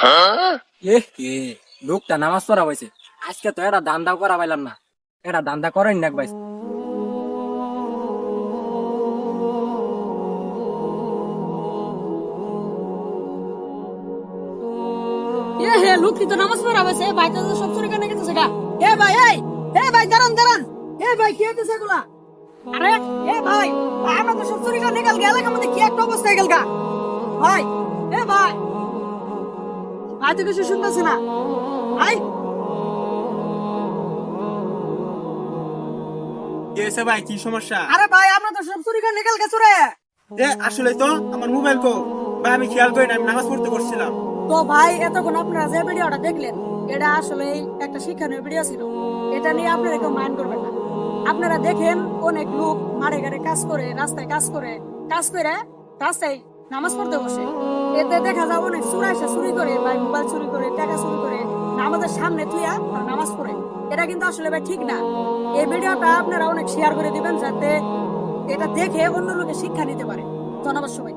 এ কে, লোকটা নামাজ পড়া হয়েছে আজকে তো এটা দান্দা করা পাইলাম না। এটা দান্দা করেন না ভাই এ হে লোক কি তো নামাজ পড়া হয়েছে ভাই তো সব চুরি কেন ভাই, এই, এ ভাই, দাঁড়ান দাঁড়ান। এ ভাই, কি হতেছে এগুলা? এ ভাই, আমরা তো সব চুরি করে গেল কি একটা অবস্থা গেল গা? এ ভাই। তো কিছু শুনতেছে না। হয়েছে ভাই? কি সমস্যা? আরে ভাই আমরা তো সব চুরি করে নিকাল গেছো রে এ আসলে তো আমার মোবাইল কো। ভাই আমি খেয়াল করি না আমি নামাজ পড়তে করছিলাম তো ভাই এতক্ষণ আপনারা যে ভিডিওটা দেখলেন এটা আসলে একটা শিক্ষণীয় ভিডিও ছিল। এটা নিয়ে আপনারা কেউ মাইন্ড করবেন না। আপনারা দেখেন অনেক লোক মারে ঘাটে কাজ করে রাস্তায় কাজ করে কাজ করে রাস্তায় নামাজ পড়তে বসে। এতে দেখা যাব অনেক চুরা এসে চুরি করে বা মোবাইল চুরি করে, টাকা চুরি করে, আমাদের সামনে তুইয়া নামাজ পড়ে। এটা কিন্তু আসলে ভাই ঠিক না। এই ভিডিওটা আপনারা অনেক শেয়ার করে দিবেন যাতে এটা দেখে অন্য লোকে শিক্ষা নিতে পারে। ধন্যবাদ সবাই